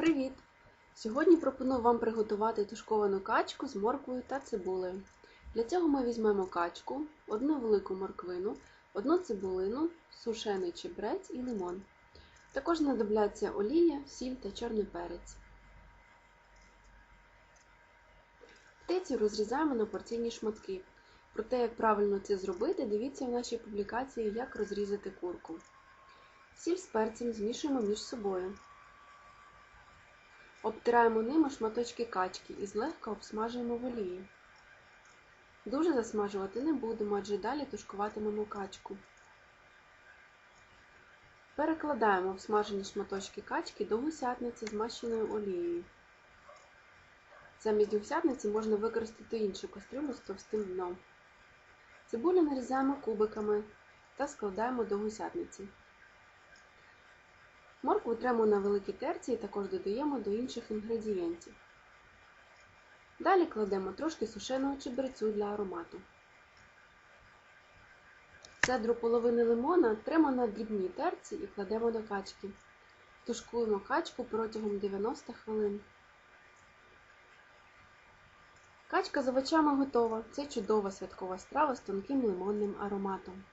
Привіт! Сьогодні пропоную вам приготувати тушковану качку з морквою та цибулею. Для цього ми візьмемо качку, одну велику морквину, одну цибулину, сушений чебрець і лимон. Також знадобляться олія, сіль та чорний перець. Птицю розрізаємо на порційні шматки. Про те, як правильно це зробити, дивіться в нашій публікації Як розрізати курку. Сіль з перцем змішуємо між собою. Обтираємо ними шматочки качки і злегка обсмажуємо в олії. Дуже засмажувати не будемо, адже далі тушкуватимемо качку. Перекладаємо обсмажені шматочки качки до гусятниці, змащеною олією. Замість гусятниці можна використати іншу кастрюлю з товстим дном. Цибулю нарізаємо кубиками та складаємо до гусятниці. Моркву тремо на великій терці і також додаємо до інших інгредієнтів. Далі кладемо трошки сушеного чебрецю для аромату. Цедру половини лимона тремо на дрібній терці і кладемо до качки. Тушкуємо качку протягом 90 хвилин. Качка з овочами готова. Це чудова святкова страва з тонким лимонним ароматом.